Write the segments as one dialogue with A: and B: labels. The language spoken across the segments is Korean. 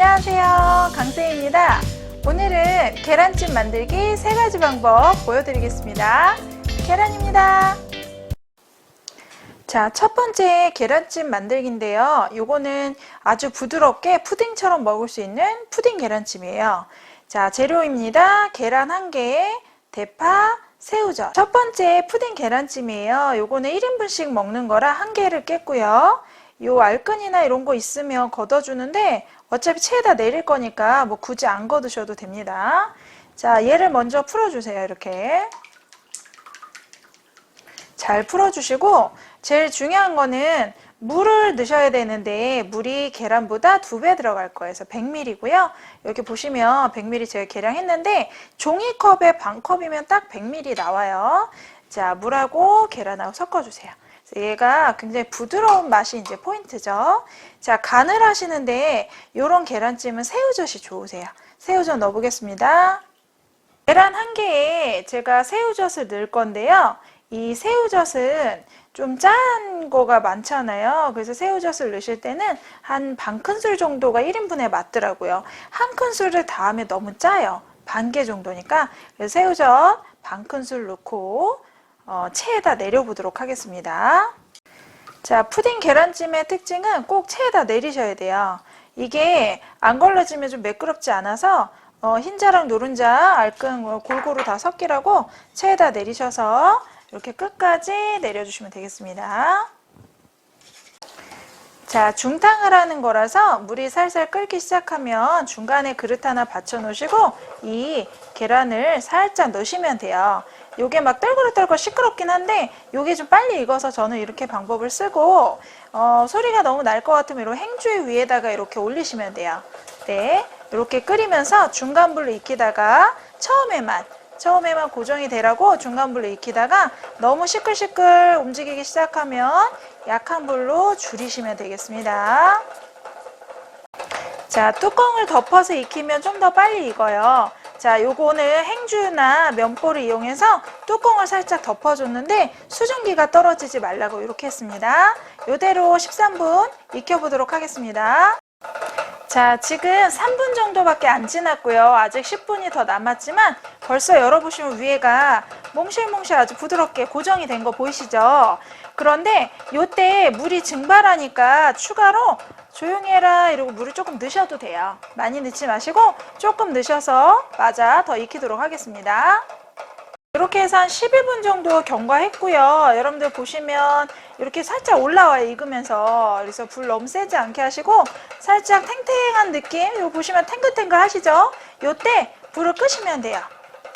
A: 안녕하세요. 강쌤입니다. 오늘은 계란찜 만들기 세 가지 방법 보여드리겠습니다. 계란입니다. 자, 첫 번째 계란찜 만들기인데요. 요거는 아주 부드럽게 푸딩처럼 먹을 수 있는 푸딩 계란찜이에요. 자, 재료입니다. 계란 한개 대파, 새우젓. 첫 번째 푸딩 계란찜이에요. 요거는 1인분씩 먹는 거라 한 개를 깼고요. 요 알끈이나 이런 거 있으면 걷어주는데 어차피 체에다 내릴 거니까 뭐 굳이 안 걷으셔도 됩니다. 자, 얘를 먼저 풀어주세요. 이렇게. 잘 풀어주시고 제일 중요한 거는 물을 넣으셔야 되는데 물이 계란보다 두 배 들어갈 거예요. 그래서 100ml고요. 여기 보시면 100ml 제가 계량했는데 종이컵에 반컵이면 딱 100ml 나와요. 자, 물하고 계란하고 섞어주세요. 얘가 굉장히 부드러운 맛이 이제 포인트죠. 자, 간을 하시는데 이런 계란찜은 새우젓이 좋으세요. 새우젓 넣어보겠습니다. 계란 한 개에 제가 새우젓을 넣을 건데요. 이 새우젓은 좀 짠 거가 많잖아요. 그래서 새우젓을 넣으실 때는 한 반 큰술 정도가 1인분에 맞더라고요. 한 큰술을 다음에 너무 짜요. 반 개 정도니까. 그래서 새우젓 반 큰술 넣고 어, 체에다 내려보도록 하겠습니다. 자, 푸딩 계란찜의 특징은 꼭 체에다 내리셔야 돼요. 이게 안 걸러지면 좀 매끄럽지 않아서 어, 흰자랑 노른자, 알끈 어, 골고루 다 섞이라고 체에다 내리셔서 이렇게 끝까지 내려주시면 되겠습니다. 자, 중탕을 하는 거라서 물이 살살 끓기 시작하면 중간에 그릇 하나 받쳐 놓으시고 이 계란을 살짝 넣으시면 돼요. 요게 막 떨그럭떨그럭 시끄럽긴 한데 요게 좀 빨리 익어서 저는 이렇게 방법을 쓰고 어, 소리가 너무 날 것 같으면 이런 행주의 위에다가 이렇게 올리시면 돼요. 네, 이렇게 끓이면서 중간 불로 익히다가 처음에만 처음에만 고정이 되라고 중간 불로 익히다가 너무 시끌시끌 움직이기 시작하면 약한 불로 줄이시면 되겠습니다. 자, 뚜껑을 덮어서 익히면 좀 더 빨리 익어요. 자, 요거는 행주나 면보를 이용해서 뚜껑을 살짝 덮어줬는데 수증기가 떨어지지 말라고 이렇게 했습니다. 요대로 13분 익혀보도록 하겠습니다. 자, 지금 3분 정도밖에 안 지났고요. 아직 10분이 더 남았지만 벌써 열어보시면 위에가 몽실몽실 아주 부드럽게 고정이 된 거 보이시죠? 그런데 요때 물이 증발하니까 추가로 조용히 해라 이러고 물을 조금 넣으셔도 돼요. 많이 넣지 마시고 조금 넣으셔서 맞아 더 익히도록 하겠습니다. 이렇게 해서 한 11분 정도 경과했고요. 여러분들 보시면 이렇게 살짝 올라와요. 익으면서. 그래서 불 너무 세지 않게 하시고 살짝 탱탱한 느낌. 이거 보시면 탱글탱글 하시죠? 요때 불을 끄시면 돼요.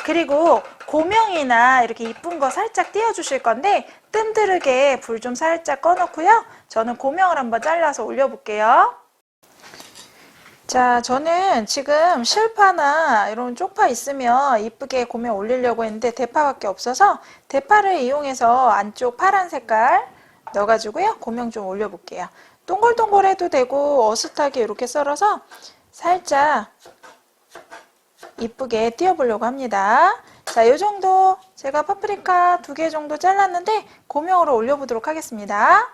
A: 그리고 고명이나 이렇게 이쁜 거 살짝 띄워주실 건데 뜸들르게 불 좀 살짝 꺼놓고요. 저는 고명을 한번 잘라서 올려볼게요. 자, 저는 지금 실파나 이런 쪽파 있으면 이쁘게 고명 올리려고 했는데 대파밖에 없어서 대파를 이용해서 안쪽 파란 색깔 넣어가지고요. 고명 좀 올려볼게요. 동글동글 해도 되고 어슷하게 이렇게 썰어서 살짝 이쁘게 띄워보려고 합니다. 자, 이 정도 제가 파프리카 두 개 정도 잘랐는데 고명으로 올려보도록 하겠습니다.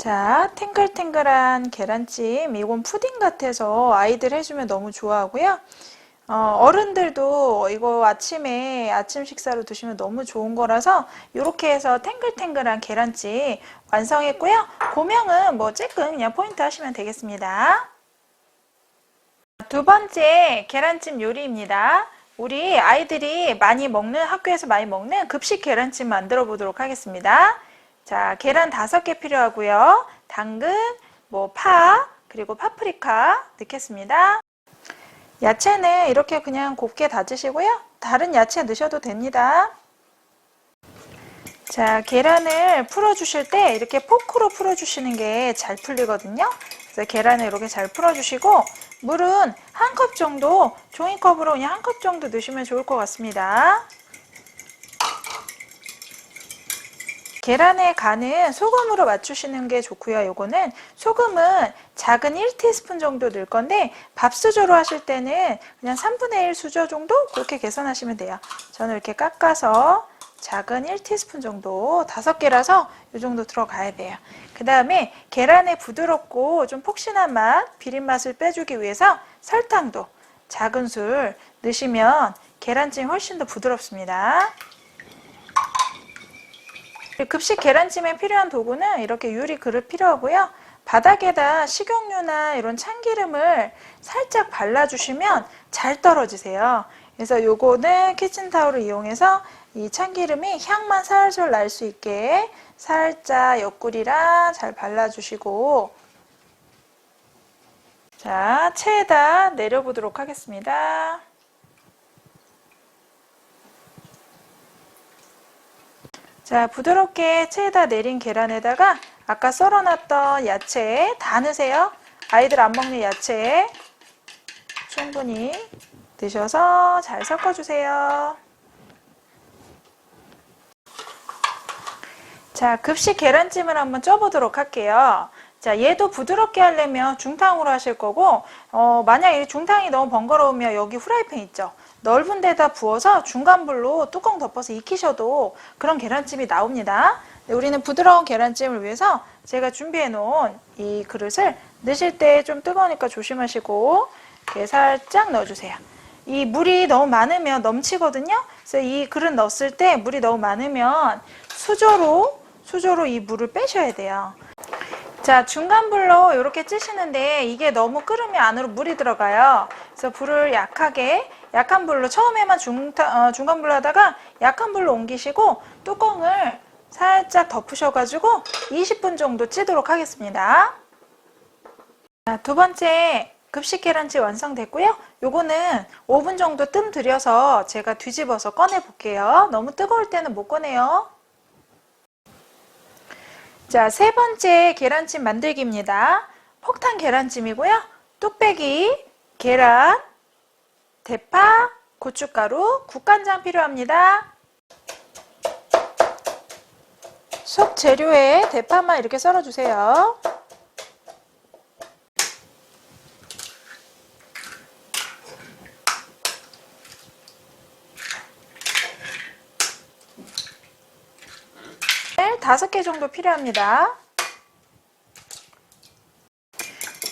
A: 자, 탱글탱글한 계란찜. 이건 푸딩 같아서 아이들 해주면 너무 좋아하고요. 어, 른들도 이거 아침에 아침 식사로 드시면 너무 좋은 거라서 이렇게 해서 탱글탱글한 계란찜 완성했고요. 고명은 뭐 쬐끔 그냥 포인트 하시면 되겠습니다. 두 번째 계란찜 요리입니다. 우리 아이들이 많이 먹는 학교에서 많이 먹는 급식 계란찜 만들어 보도록 하겠습니다. 자, 계란 다섯 개 필요하고요. 당근, 뭐 파, 그리고 파프리카 넣겠습니다. 야채는 이렇게 그냥 곱게 다지시고요. 다른 야채 넣으셔도 됩니다. 자, 계란을 풀어주실 때 이렇게 포크로 풀어주시는 게 잘 풀리거든요. 그래서 계란을 이렇게 잘 풀어주시고 물은 한 컵 정도 종이컵으로 그냥 한 컵 정도 넣으시면 좋을 것 같습니다. 계란의 간은 소금으로 맞추시는 게 좋고요. 요거는 소금은 작은 1티스푼 정도 넣을 건데 밥수저로 하실 때는 그냥 3분의 1 수저 정도 그렇게 계산하시면 돼요. 저는 이렇게 깎아서 작은 1티스푼 정도, 다섯 개라서 이 정도 들어가야 돼요. 그 다음에 계란의 부드럽고 좀 폭신한 맛, 비린 맛을 빼주기 위해서 설탕도 작은 술 넣으시면 계란찜이 훨씬 더 부드럽습니다. 급식 계란찜에 필요한 도구는 이렇게 유리 그릇 필요하고요. 바닥에다 식용유나 이런 참기름을 살짝 발라주시면 잘 떨어지세요. 그래서 요거는 키친타올을 이용해서 이 참기름이 향만 살살 날 수 있게 살짝 옆구리랑 잘 발라주시고 자, 체에다 내려보도록 하겠습니다. 자, 부드럽게 체에다 내린 계란에다가 아까 썰어놨던 야채 다 넣으세요. 아이들 안 먹는 야채 충분히 넣으셔서 잘 섞어주세요. 자, 급식 계란찜을 한번 쪄보도록 할게요. 자, 얘도 부드럽게 하려면 중탕으로 하실 거고, 어, 만약 이 중탕이 너무 번거로우면 여기 후라이팬 있죠? 넓은 데다 부어서 중간불로 뚜껑 덮어서 익히셔도 그런 계란찜이 나옵니다. 네, 우리는 부드러운 계란찜을 위해서 제가 준비해 놓은 이 그릇을 넣으실 때 좀 뜨거우니까 조심하시고 이렇게 살짝 넣어주세요. 이 물이 너무 많으면 넘치거든요. 그래서 이 그릇 넣었을 때 물이 너무 많으면 수저로 수저로 이 물을 빼셔야 돼요. 자, 중간불로 이렇게 찌시는데 이게 너무 끓으면 안으로 물이 들어가요. 그래서 불을 약하게 약한 불로 처음에만 중, 어, 중간 불로 하다가 약한 불로 옮기시고 뚜껑을 살짝 덮으셔가지고 20분 정도 찌도록 하겠습니다. 자, 두 번째 급식 계란찜 완성됐고요. 요거는 5분 정도 뜸 들여서 제가 뒤집어서 꺼내 볼게요. 너무 뜨거울 때는 못 꺼내요. 자, 세 번째 계란찜 만들기입니다. 폭탄 계란찜이고요. 뚝배기, 계란, 대파, 고춧가루, 국간장 필요합니다. 속 재료에 대파만 이렇게 썰어주세요. 네, 다섯 개 정도 필요합니다.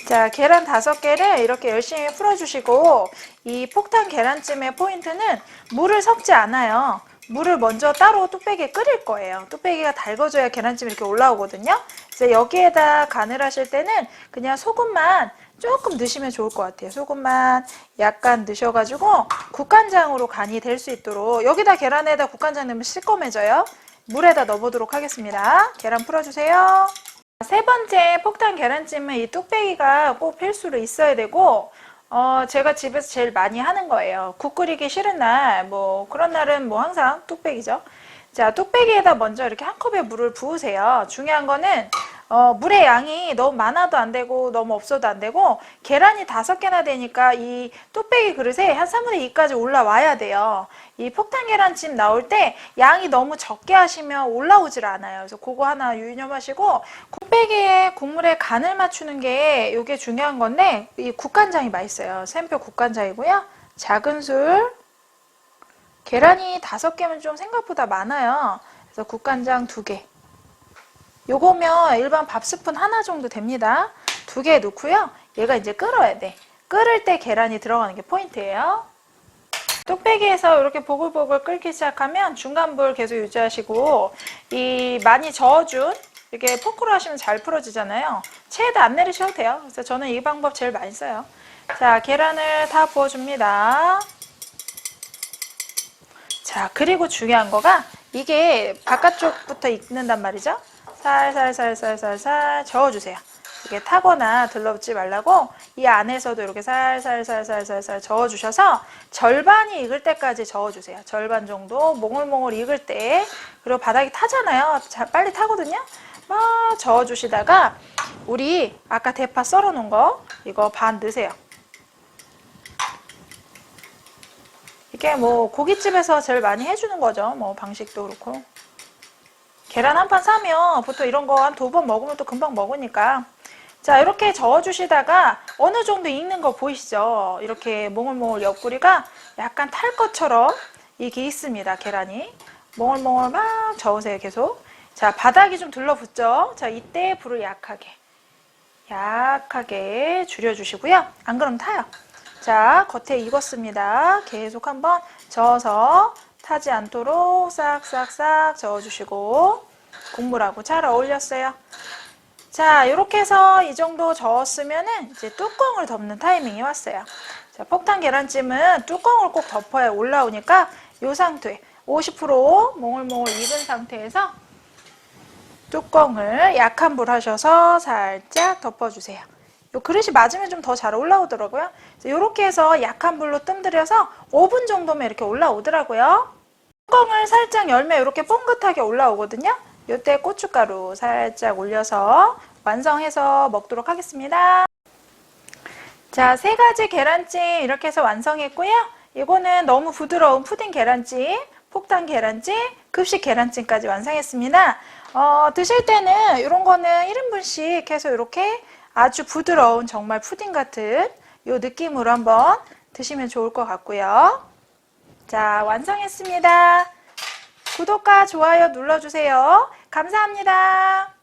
A: 자, 계란 다섯 개를 이렇게 열심히 풀어주시고 이 폭탄 계란찜의 포인트는 물을 섞지 않아요. 물을 먼저 따로 뚝배기에 끓일 거예요. 뚝배기가 달궈져야 계란찜이 이렇게 올라오거든요. 그래서 여기에다 간을 하실 때는 그냥 소금만 조금 넣으시면 좋을 것 같아요. 소금만 약간 넣으셔가지고 국간장으로 간이 될 수 있도록 여기다 계란에다 국간장 넣으면 시꺼매져요. 물에다 넣어보도록 하겠습니다. 계란 풀어주세요. 세 번째 폭탄 계란찜은 이 뚝배기가 꼭 필수로 있어야 되고 어, 제가 집에서 제일 많이 하는 거예요. 국 끓이기 싫은 날, 뭐 그런 날은 뭐 항상 뚝배기죠. 자, 뚝배기에다 먼저 이렇게 한 컵의 물을 부으세요. 중요한 거는 어, 물의 양이 너무 많아도 안 되고 너무 없어도 안 되고 계란이 다섯 개나 되니까 이 뚝배기 그릇에 한 3분의 2까지 올라와야 돼요. 이 폭탄 계란찜 나올 때 양이 너무 적게 하시면 올라오질 않아요. 그래서 그거 하나 유념하시고 뚝배기에 국물에 간을 맞추는 게 이게 중요한 건데 이 국간장이 맛있어요. 샘표 국간장이고요. 작은 술 계란이 다섯 개면 좀 생각보다 많아요. 그래서 국간장 두 개. 요거면 일반 밥 스푼 하나 정도 됩니다. 두 개 넣고요. 얘가 이제 끓어야 돼. 끓을 때 계란이 들어가는 게 포인트예요. 뚝배기에서 이렇게 보글보글 끓기 시작하면 중간불 계속 유지하시고 이 많이 저어준 이렇게 포크로 하시면 잘 풀어지잖아요. 체에다 안 내리셔도 돼요. 그래서 저는 이 방법 제일 많이 써요. 자, 계란을 다 부어줍니다. 자, 그리고 중요한 거가 이게 바깥쪽부터 익는단 말이죠. 살살살살살살 저어주세요. 이게 타거나 들러붙지 말라고 이 안에서도 이렇게 살살살살살살 저어주셔서 절반이 익을 때까지 저어주세요. 절반 정도 몽글몽글 익을 때 그리고 바닥이 타잖아요. 자, 빨리 타거든요. 막 저어주시다가 우리 아까 대파 썰어놓은 거 이거 반 넣으세요. 이게 뭐 고깃집에서 제일 많이 해주는 거죠. 뭐 방식도 그렇고. 계란 한 판 사면 보통 이런 거 한 두 번 먹으면 또 금방 먹으니까. 자, 이렇게 저어주시다가 어느 정도 익는 거 보이시죠? 이렇게 몽글몽글 옆구리가 약간 탈 것처럼 이게 있습니다, 계란이. 몽글몽글 막 저으세요, 계속. 자, 바닥이 좀 둘러붙죠? 자, 이때 불을 약하게. 약하게 줄여주시고요. 안 그러면 타요. 자, 겉에 익었습니다. 계속 한번 저어서 타지 않도록 싹싹싹 저어주시고 국물하고 잘 어울렸어요. 자, 이렇게 해서 이 정도 저었으면은 이제 뚜껑을 덮는 타이밍이 왔어요. 자, 폭탄 계란찜은 뚜껑을 꼭 덮어야 올라오니까 이 상태 50% 몽글몽글 익은 상태에서 뚜껑을 약한 불 하셔서 살짝 덮어주세요. 요 그릇이 맞으면 좀 더 잘 올라오더라고요. 이렇게 해서 약한 불로 뜸들여서 5분 정도면 이렇게 올라오더라고요. 뚜껑을 살짝 열면 이렇게 뽕긋하게 올라오거든요. 이때 고춧가루 살짝 올려서 완성해서 먹도록 하겠습니다. 자, 세 가지 계란찜 이렇게 해서 완성했고요. 이거는 너무 부드러운 푸딩 계란찜, 폭탄 계란찜, 급식 계란찜까지 완성했습니다. 어, 드실 때는 이런 거는 1인분씩 해서 이렇게 아주 부드러운 정말 푸딩 같은 이 느낌으로 한번 드시면 좋을 것 같고요. 자, 완성했습니다. 구독과 좋아요 눌러주세요. 감사합니다.